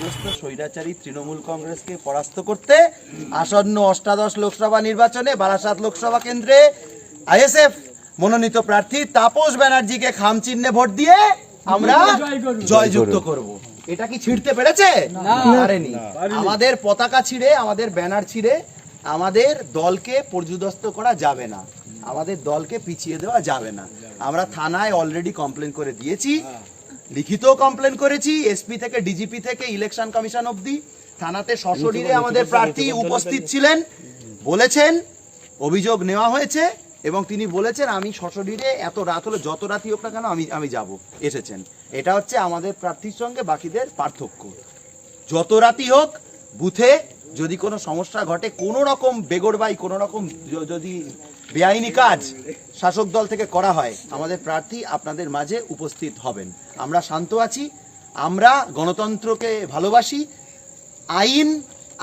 গ্রস্ত স্বৈরাচারী তৃণমূল কংগ্রেসকে পরাস্ত করতে আসন্ন অষ্টাদশ লোকসভা নির্বাচনে বারাসাত লোকসভা কেন্দ্রে আইএসএফ মনোনীত প্রার্থী তাপস ব্যানার্জিকে খাম চিহ্নে ভোট দিয়ে আমরা জয়যুক্ত করব। এটা কি ছিঁড়তে পেরেছে? পারেনি। আমাদের পতাকা ছিঁড়ে আমাদের ব্যানার ছিঁড়ে আমাদের দলকে পর্যুদস্ত করা যাবে না। আমাদের দলকে পিছিয়ে দেওয়া যাবে না। আমরা থানায় অলরেডি কমপ্লেন করে দিয়েছি। লিখিত কমপ্লেন করেছি। এসপি থেকে ডিজিপি থেকে ইলেকশন কমিশন অবধি। থানাতে সশরীরে আমাদের প্রার্থী উপস্থিত ছিলেন। বলেছেন অভিযোগ নেওয়া হয়েছে। এবং তিনি বলেছেন, আমি সশরীরে এত রাত হলো, যত রাতই হোক না কেন আমি আমি যাব। এসেছেন। এটা হচ্ছে আমাদের প্রার্থীর সঙ্গে বাকিদের পার্থক্য। যত রাতই হোক, বুথে যদি কোনো সমস্যা ঘটে, কোনো রকম বেগরবাই কোনো রকম যদি বেআইনি কাজ শাসক দল থেকে করা হয়, আমাদের প্রার্থী আপনাদের মাঝে উপস্থিত হবেন। আমরা শান্ত আছি, আমরা গণতন্ত্রকে ভালোবাসি, আইন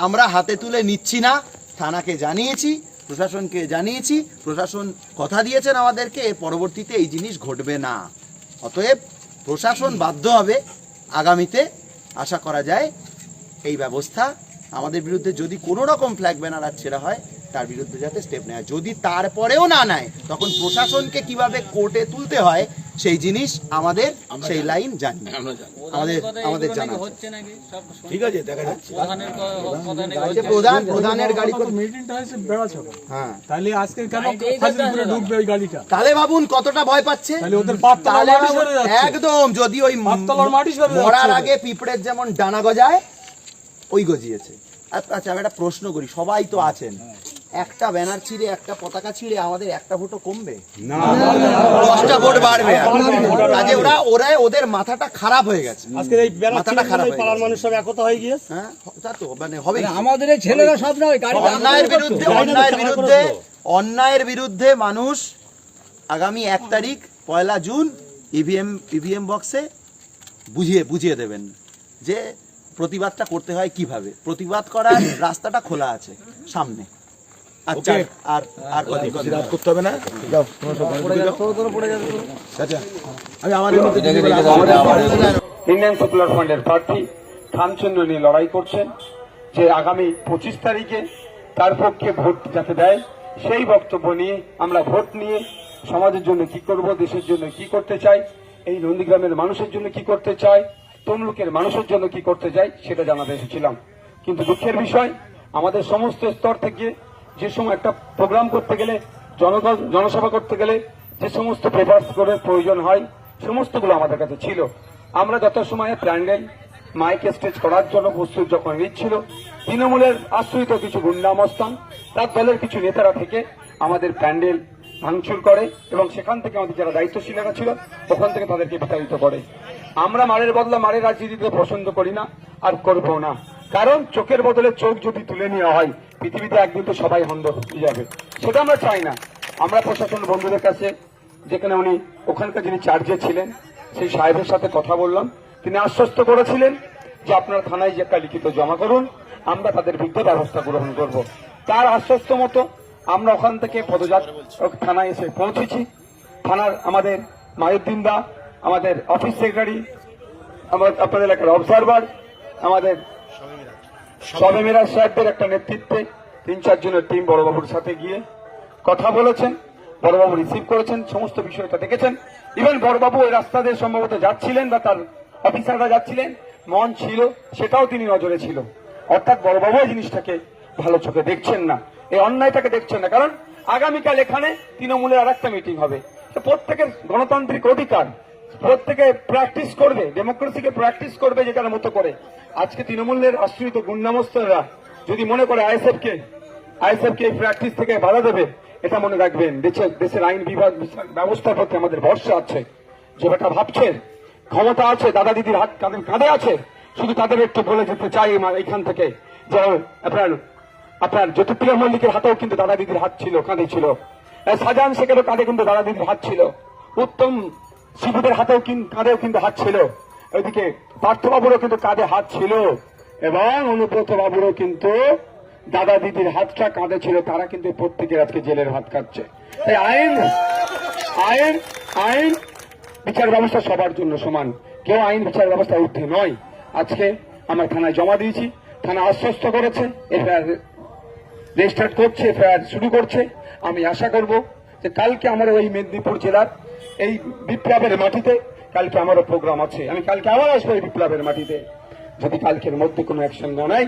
আমরা হাতে তুলে নিচ্ছি না, থানাকে জানিয়েছি প্রশাসনকে জানিয়েছি, প্রশাসন কথা দিয়েছেন আমাদেরকে পরবর্তীতে এই জিনিস ঘটবে না। অতএব প্রশাসন বাধ্য হবে, আগামীতে আশা করা যায় এই ব্যবস্থা আমাদের বিরুদ্ধে যদি কোনো রকম ফ্ল্যাগ ব্যানার আর ছেড়া হয়, তার বিরুদ্ধে যাতে স্টেপ নেয় যদি তারপরেও না নেয়, তখন প্রশাসনকে কীভাবে কোর্টে তুলতে হয় সেই জিনিস আমাদের সেই লাইন জানি। আমাদের আমাদের জানা ঠিক আছে দেখা যাচ্ছে। প্রধান প্রধানের গাড়ি করে- মিটিংটা হয়েছে বেড়াছড়া হ্যাঁ। তাহলে আজকে কেন ঢুকবে ওই গাড়িটা? তাহলে ভাবুন কতটা ভয় পাচ্ছে। তাহলে ওদের পাততলার তাহলে মাটি সরে যাচ্ছে। একদম যদি ওই পাততলার মাটি সরে যাচ্ছে। মরার আগে পিঁপড়ের যেমন ডানা গজায় ওই গজিয়েছে। আচ্ছা আচ্ছা, আমি একটা প্রশ্ন করি। সবাই তো আছেন। একটা ব্যানার ছিঁড়ে একটা পতাকা ছিঁড়ে আমাদের একটা ভোটও কমবে? দশটা ভোট বাড়বে কাজে ওরা ওরা ওদের মাথাটা খারাপ হয়ে গেছে। আজকে এই মাথাটা খারাপ পাড়ার মানুষ সব একতা হয়ে গিয়েছে? হ্যাঁ তা তো মানে হবে আমাদের এই ছেলেরা সব নয় অন্যায়ের বিরুদ্ধে অন্যায়ের বিরুদ্ধে অন্যায়ের বিরুদ্ধে মানুষ আগামী এক তারিখ পয়লা জুন ইভিএম ইভিএম বক্সে বুঝিয়ে বুঝিয়ে দেবেন যে প্রতিবাদটা করতে হয় কীভাবে? প্রতিবাদ করার রাস্তাটা খোলা আছে সামনে। আচ্ছা আর আর কদিন কদিন করতে হবে না? আচ্ছা। আমি আমার ইন্ডিয়ান প্রার্থী খামচন্দ্র নিয়ে লড়াই করছেন যে আগামী পঁচিশ তারিখে তার পক্ষে ভোট যাতে দেয় সেই বক্তব্য নিয়ে আমরা ভোট নিয়ে সমাজের জন্য কি করব দেশের জন্য কি করতে চাই এই নন্দীগ্রামের মানুষের জন্য কি করতে চাই তমলুকের মানুষের জন্য কি করতে চাই সেটা জানাতে এসেছিলাম। কিন্তু দুঃখের বিষয়, আমাদের সমস্ত স্তর থেকে যে সময় একটা প্রোগ্রাম করতে গেলে, জনগণ, জনসভা করতে গেলে যে সমস্ত পেপার্স করে প্রয়োজন হয়, সমস্তগুলো আমাদের কাছে ছিল। আমরা যত সময়ে প্যান্ডেল মাইক স্টেজ করার জন্য প্রস্তুত যখন নিচ্ছিল, তৃণমূলের আশ্রিত কিছু গুন্ডাম গুন্ডামস্তান, তার দলের কিছু নেতারা থেকে আমাদের প্যান্ডেল ভাঙচুর করে এবং সেখান থেকে আমাদের যারা দায়িত্বশীলেরা ছিল, ওখান থেকে তাদেরকে বিতাড়িত করে। আমরা মারের বদলা মারের রাজনীতিতে পছন্দ করি না আর করব না। কারণ চোখের বদলে চোখ যদি তুলে নেওয়া হয়, পৃথিবীতে একদিন তো সবাই হন্দ হয়ে যাবে। সেটা আমরা চাই না। আমরা প্রশাসন বন্ধুদের কাছে, যেখানে উনি, ওখানকার যিনি চার্জে ছিলেন, সেই সাহেবের সাথে কথা বললাম। তিনি আশ্বস্ত করেছিলেন যে আপনারা থানায় যে একটা লিখিত জমা করুন, আমরা তাদের বিরুদ্ধে ব্যবস্থা গ্রহণ করব। তার আশ্বস্ত মতো আমরা ওখান থেকে পদযাত থানায় এসে পৌঁছেছি। থানার আমাদের মায়ুদ্দিন দা আমাদের অফিস সেক্রেটারি আপনাদের এলাকার অবজারভার আমাদের সবে সাহেবদের একটা নেতৃত্বে তিন চারজনের টিম বড়বাবুর সাথে গিয়ে কথা বলেছেন, বড়বাবু রিসিভ করেছেন, সমস্ত বিষয়টা দেখেছেন। ইভেন বড়বাবু ওই রাস্তা দিয়ে সম্ভবত যাচ্ছিলেন বা তার অফিসাররা যাচ্ছিলেন, মন ছিল, সেটাও তিনি নজরে ছিল। অর্থাৎ বড়বাবু এই জিনিসটাকে ভালো চোখে দেখছেন না। এই অন্যায়টাকে দেখছেন না। কারণ আগামীকাল এখানে তৃণমূলের আর একটা মিটিং হবে প্রত্যেকের গণতান্ত্রিক অধিকার প্রত্যেকে প্র্যাকটিস করবে ডেমোক্রেসিকে প্র্যাকটিস করবে যেটার মতো করে। আজকে তৃণমূলের আশ্রিত গুন্ডামস্তরা যদি মনে করে আইএসএফ কে আইএসএফ কে প্র্যাকটিস থেকে বাধা দেবে, এটা মনে রাখবেন। দেশের দেশের আইন বিভাগ ব্যবস্থার প্রতি আমাদের ভরসা আছে। যে বেটা ভাবছেন ক্ষমতা আছে, দাদা দিদির হাত কাঁধে কাঁধে আছে, শুধু তাদের একটু বলে যেতে চাই এখান থেকে যে আপনার আপনার জ্যোতিপ্রিয় মল্লিকের হাতেও কিন্তু দাদা দিদির হাত ছিল, কাঁধে ছিল। সাজান শেখেরও কাঁধে কিন্তু দাদা দিদির হাত ছিল। উত্তম শিবুদের হাতেও কাঁধেও কিন্তু হাত ছিল। ওইদিকে পার্থবাবুরও কিন্তু কাঁধে হাত ছিল। এবং অনুব্রত বাবুরও কিন্তু দাদা দিদির হাতটা কাঁধে ছিল। তারা কিন্তু প্রত্যেকের আজকে জেলের হাত খাচ্ছে তাই আইন আইন আইন, বিচার ব্যবস্থা সবার জন্য সমান। কেউ আইন, বিচার ব্যবস্থা ঊর্ধ্বে নয়। আজকে আমরা থানায় জমা দিয়েছি। থানা আশ্বস্ত করেছে। এফআইআর রেজিস্টার করছে, এফআইআর শুরু করছে। আমি আশা করব যে কালকে আমার ওই মেদিনীপুর জেলার এই বিপ্লবের মাটিতে কালকে আমারও প্রোগ্রাম আছে। আমি কালকে আবার আসব এই বিপ্লবের মাটিতে। যদি কালকের মধ্যে কোনো অ্যাকশন না নেয়,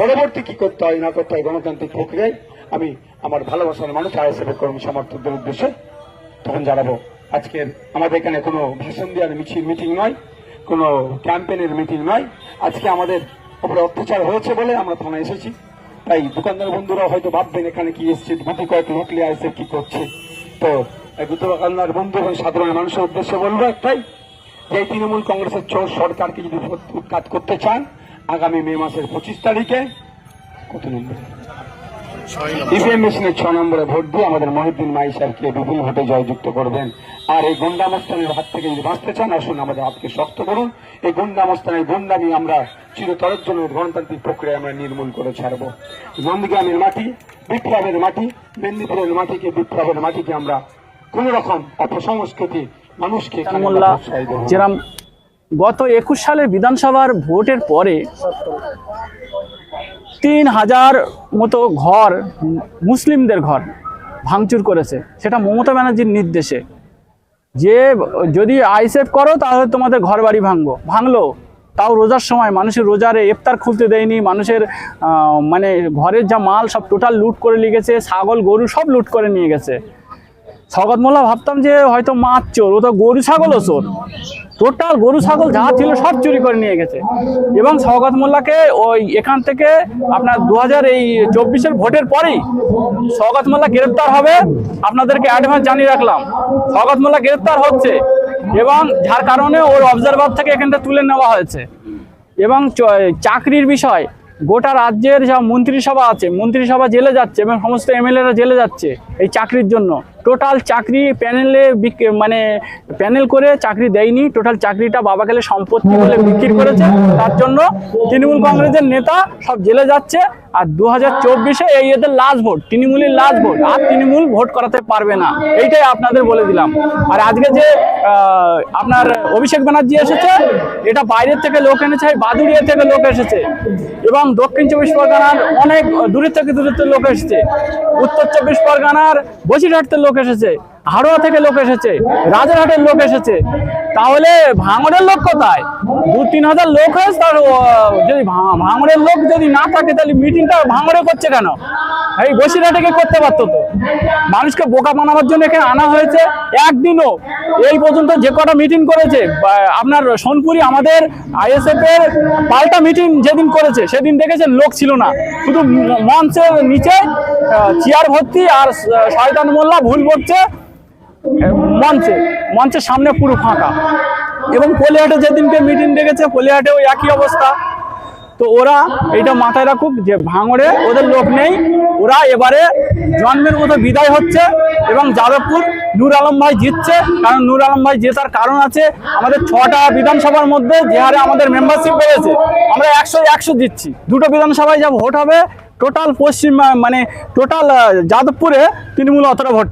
পরবর্তী কি করতে হয়, না করতে হয়, গণতান্ত্রিক প্রক্রিয়ায় আমি আমার ভালোবাসার মানুষ আইএসএফ কর্মী, সমর্থকদের উদ্দেশ্যে তখন জানাব। আজকের আমাদের এখানে কোনো ভাষণ দেওয়ার মিছিল, মিটিং নয়, কোনো ক্যাম্পেনের মিটিং নয়। আজকে আমাদের উপরে অত্যাচার হয়েছে বলে আমরা থানায় এসেছি। তাই দোকানদার বন্ধুরা হয়তো ভাববেন এখানে কি এসছে গুটি কয়েক লোকলে আসে কি করছে। তো এই দোকানদার বন্ধু এবং সাধারণ মানুষের উদ্দেশ্যে বলব একটাই যে তৃণমূল কংগ্রেসের চোর সরকারকে যদি উৎখাত করতে চান আগামী মে মাসের পঁচিশ তারিখে কত নম্বর? ইভিএম মেশিনের ছ নম্বরে ভোট দিয়ে আমাদের মহিউদ্দিন মাই সাহেবকে বিপুল ভোটে জয়যুক্ত করবেন। আর এই গুন্ডামস্তানের হাত থেকে যদি বাঁচতে চান আসুন আমাদের হাতকে শক্ত করুন। এই গুন্ডামস্তানের গুন্ডামি আমরা চিরতরের জন্য গণতান্ত্রিক প্রক্রিয়া আমরা নির্মূল করে ছাড়বো। নন্দীগ্রামের মাটি বিপ্লবের মাটি মেদিনীপুরের মাটিকে বিপ্লবের মাটিকে আমরা কোন রকম অপসংস্কৃতি মানুষকে। যেরাম গত একুশ সালের বিধানসভার ভোটের পরে তিন হাজার মতো ঘর মুসলিমদের ঘর ভাঙচুর করেছে। সেটা মমতা ব্যানার্জির নির্দেশে। যে যদি আইসেফ করো তাহলে তোমাদের ঘর বাড়ি ভাঙবো। ভাঙলো। তাও রোজার সময় মানুষের রোজারে ইফতার খুলতে দেয়নি। মানুষের মানে ঘরের যা মাল সব টোটাল লুট করে নিয়ে গেছে। ছাগল গরু সব লুট করে নিয়ে গেছে। স্বগত মোল্লা ভাবতাম যে হয়তো মাছ চোর, ও তো গরু ছাগলও চোর। টোটাল গরু ছাগল যা ছিল সব চুরি করে নিয়ে গেছে। এবং স্বগত মোল্লাকে ওই এখান থেকে আপনার দু হাজার এই চব্বিশের ভোটের পরেই স্বগত মোল্লা গ্রেপ্তার হবে। আপনাদেরকে অ্যাডভান্স জানিয়ে রাখলাম। স্বগত মোল্লা গ্রেপ্তার হচ্ছে এবং যার কারণে ওর অবজারভার থেকে এখানটা তুলে নেওয়া হয়েছে। এবং চাকরির বিষয়, গোটা রাজ্যের যা মন্ত্রিসভা আছে, মন্ত্রিসভা জেলে যাচ্ছে এবং সমস্ত এমএলএরা জেলে যাচ্ছে। এই চাকরির জন্য। টোটাল চাকরি প্যানেলে মানে প্যানেল করে চাকরি দেয়নি। টোটাল চাকরিটা বাবা গেলে সম্পত্তি বলে বিক্রি করেছে। তার জন্য তৃণমূল কংগ্রেসের নেতা সব জেলে যাচ্ছে। আর দু হাজার চব্বিশে এই এদের লাস্ট ভোট তৃণমূলের লাস্ট ভোট আর তৃণমূল ভোট করাতে পারবে না। এইটাই আপনাদের বলে দিলাম। আর আজকে যে আপনার অভিষেক ব্যানার্জি এসেছে, এটা বাইরের থেকে লোক এনেছে বাদুড়িয়া থেকে লোক এসেছে। এবং দক্ষিণ চব্বিশ পরগনার অনেক দূরের থেকে দূরের থেকে লোক এসেছে। উত্তর চব্বিশ পরগনার বসিরহাট লোক এসেছে। হাড়োয়া থেকে লোক এসেছে, রাজারহাটের লোক এসেছে। তাহলে ভাঙড়ের লোক কোথায়? দু তিন হাজার লোক হয়েছে, তার যদি ভাঙড়ের লোক যদি না থাকে, তাহলে মিটিংটা ভাঙড়ে করছে কেন? এই বসিরহাটে করতে পারতো তো? মানুষকে বোকা বানাবার জন্য এখানে আনা হয়েছে একদিনও। এই পর্যন্ত যে কটা মিটিং করেছে আপনার সোনপুরি আমাদের আইএসএফ এর পাল্টা মিটিং যেদিন করেছে, সেদিন দেখেছেন লোক ছিল না। শুধু মঞ্চের নিচে চেয়ার ভর্তি আর শয়তান মোল্লা ভুল করছে মঞ্চে, মঞ্চের সামনে পুরো ফাঁকা। এবং পলিহাটে যেদিনকে মিটিং ডেকেছে ওই একই অবস্থা। তো ওরা এটা মাথায় রাখুক যে ভাঙড়ে ওদের লোক নেই। ওরা এবারে জন্মের মতো বিদায় হচ্ছে এবং যাদবপুর নূর আলম ভাই জিতছে। কারণ নূর আলম ভাই জেতার কারণ আছে আমাদের ছটা বিধানসভার মধ্যে, যে হারে আমাদের মেম্বারশিপ বেড়েছে। আমরা একশো একশো দিচ্ছি দুটো বিধানসভায় যা ভোট হবে টোটাল পশ্চিম মানে টোটাল যাদবপুরে তৃণমূল অতটা ভোট